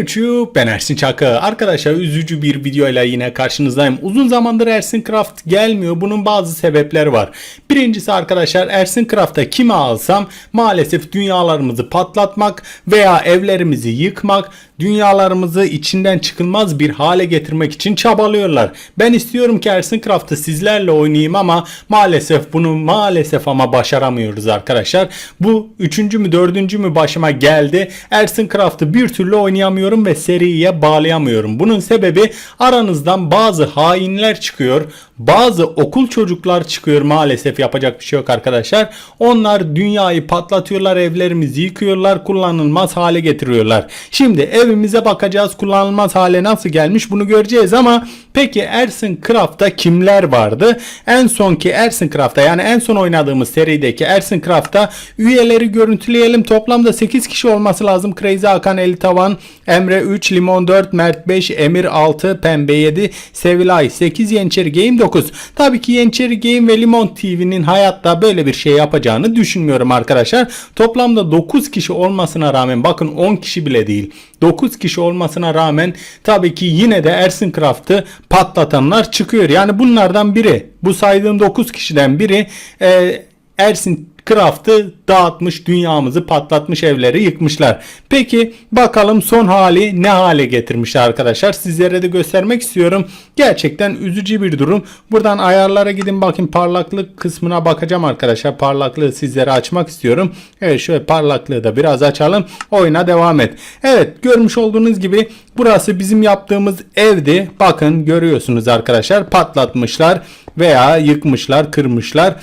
YouTube ben Ersin Çakı. Arkadaşlar üzücü bir videoyla yine karşınızdayım. Uzun zamandır Ersin Craft gelmiyor. Bunun bazı sebepleri var. Birincisi arkadaşlar Ersin Craft'a kimi alsam maalesef dünyalarımızı patlatmak veya evlerimizi yıkmak, dünyalarımızı içinden çıkılmaz bir hale getirmek için çabalıyorlar. Ben istiyorum ki Ersin Craft'ı sizlerle oynayayım ama maalesef bunu maalesef ama başaramıyoruz arkadaşlar. Bu üçüncü mü dördüncü mü başıma geldi. Ersin Craft'ı bir türlü oynayamıyorum ve seriye bağlayamıyorum. Bunun sebebi aranızdan bazı hainler çıkıyor. Bazı okul çocuklar çıkıyor maalesef yapacak bir şey yok arkadaşlar. Onlar dünyayı patlatıyorlar, evlerimizi yıkıyorlar, kullanılmaz hale getiriyorlar. Şimdi evimize bakacağız kullanılmaz hale nasıl gelmiş bunu göreceğiz ama peki Ersin Craft'ta kimler vardı? En sonki Ersin Craft'ta yani en son oynadığımız serideki Ersin Craft'ta üyeleri görüntüleyelim. Toplamda 8 kişi olması lazım. Crazy Hakan 50 Tavan, Emre 3, Limon 4, Mert 5, Emir 6, Pembe 7, Sevilay 8, Yeniçeri Game 9. Tabii ki Yeniçeri Game ve Limon TV'nin hayatta böyle bir şey yapacağını düşünmüyorum arkadaşlar. Toplamda 9 kişi olmasına rağmen bakın 10 kişi bile değil. 9 kişi olmasına rağmen tabii ki yine de Ersin Craft'ı patlatanlar çıkıyor. Yani bunlardan biri bu saydığım 9 kişiden biri e, Ersin Craft'ı dağıtmış, dünyamızı patlatmış, evleri yıkmışlar. Peki bakalım son hali ne hale getirmiş arkadaşlar. Sizlere de göstermek istiyorum. Gerçekten üzücü bir durum. Buradan ayarlara gidin bakın parlaklık kısmına bakacağım arkadaşlar. Parlaklığı sizlere açmak istiyorum. Evet şöyle parlaklığı da biraz açalım. Oyuna devam et. Evet görmüş olduğunuz gibi burası bizim yaptığımız evdi. Bakın görüyorsunuz arkadaşlar patlatmışlar veya yıkmışlar, kırmışlar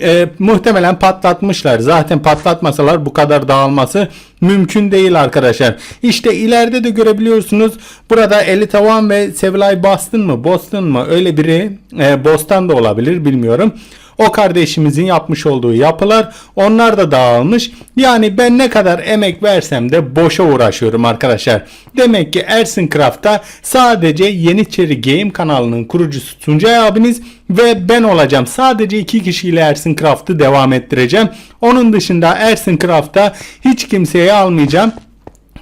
e, muhtemelen patlatmışlar. Zaten patlatmasalar bu kadar dağılması mümkün değil arkadaşlar. İşte ileride de görebiliyorsunuz. Burada Eli Tavan ve Sevilay Boston mı? Boston mı? Öyle biri e, Boston da olabilir bilmiyorum. O kardeşimizin yapmış olduğu yapılar onlar da dağılmış. Yani ben ne kadar emek versem de boşa uğraşıyorum arkadaşlar. Demek ki Ersin Craft'ta sadece Yeniçeri Game kanalının kurucusu Tuncay abiniz ve ben olacağım. Sadece iki kişiyle Ersin Craft'ı devam ettireceğim. Onun dışında Ersin Craft'ta hiç kimseyi almayacağım.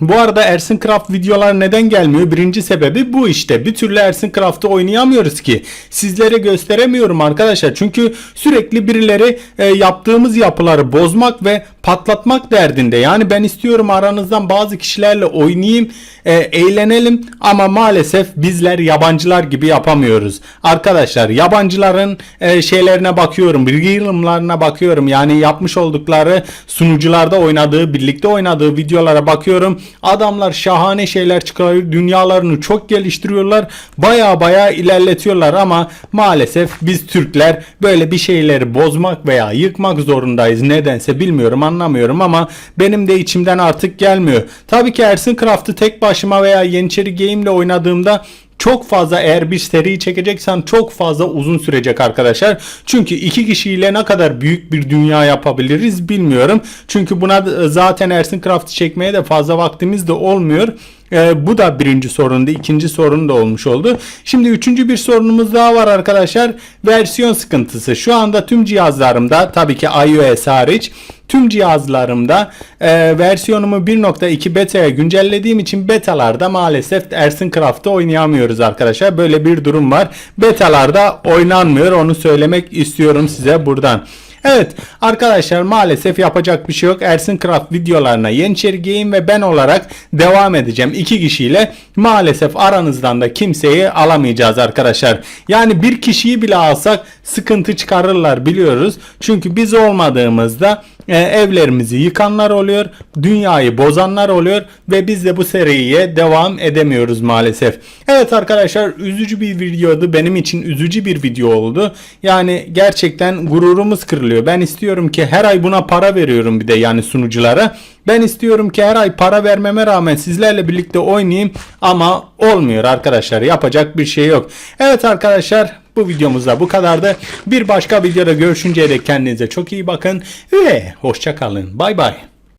Bu arada Ersin Craft videolar neden gelmiyor? Birinci sebebi bu işte. Bir türlü Ersin Craft'ı oynayamıyoruz ki. Sizlere gösteremiyorum arkadaşlar. Çünkü sürekli birileri e, yaptığımız yapıları bozmak ve patlatmak derdinde. Yani ben istiyorum aranızdan bazı kişilerle oynayayım, e, eğlenelim ama maalesef bizler yabancılar gibi yapamıyoruz. Arkadaşlar yabancıların e, şeylerine bakıyorum, realm'larına bakıyorum. Yani yapmış oldukları sunucularda oynadığı, birlikte oynadığı videolara bakıyorum. Adamlar şahane şeyler çıkarıyor. Dünyalarını çok geliştiriyorlar. Baya baya ilerletiyorlar ama maalesef biz Türkler böyle bir şeyleri bozmak veya yıkmak zorundayız. Nedense bilmiyorum anlamıyorum ama benim de içimden artık gelmiyor. Tabii ki Ersin Craft'ı tek başıma veya Yeniçeri Game ile oynadığımda çok fazla eğer bir seri çekeceksem çok fazla uzun sürecek arkadaşlar. Çünkü iki kişiyle ne kadar büyük bir dünya yapabiliriz bilmiyorum. Çünkü buna zaten Ersin Craft'ı çekmeye de fazla vaktimiz de olmuyor. Ee, bu da birinci sorundu. ikinci sorun da olmuş oldu. Şimdi üçüncü bir sorunumuz daha var arkadaşlar. Versiyon sıkıntısı. Şu anda tüm cihazlarımda tabii ki iOS hariç tüm cihazlarımda e, versiyonumu 1.2 beta'ya güncellediğim için betalarda maalesef Ersin Craft'ı oynayamıyoruz arkadaşlar. Böyle bir durum var. Betalarda oynanmıyor. Onu söylemek istiyorum size buradan. Evet arkadaşlar maalesef yapacak bir şey yok. Ersin Craft videolarına Yeniçeri Game ve ben olarak devam edeceğim. iki kişiyle maalesef aranızdan da kimseyi alamayacağız arkadaşlar. Yani bir kişiyi bile alsak sıkıntı çıkarırlar biliyoruz. Çünkü biz olmadığımızda e, evlerimizi yıkanlar oluyor. Dünyayı bozanlar oluyor. Ve biz de bu seriye devam edemiyoruz maalesef. Evet arkadaşlar üzücü bir videoydu. Benim için üzücü bir video oldu. Yani gerçekten gururumuz kırılıyor. Ben istiyorum ki her ay buna para veriyorum bir de yani sunuculara. Ben istiyorum ki her ay para vermeme rağmen sizlerle birlikte oynayayım ama olmuyor arkadaşlar. Yapacak bir şey yok. Evet arkadaşlar bu videomuzda bu kadardı. Bir başka videoda görüşünceye dek kendinize çok iyi bakın ve hoşça kalın. Bay bay.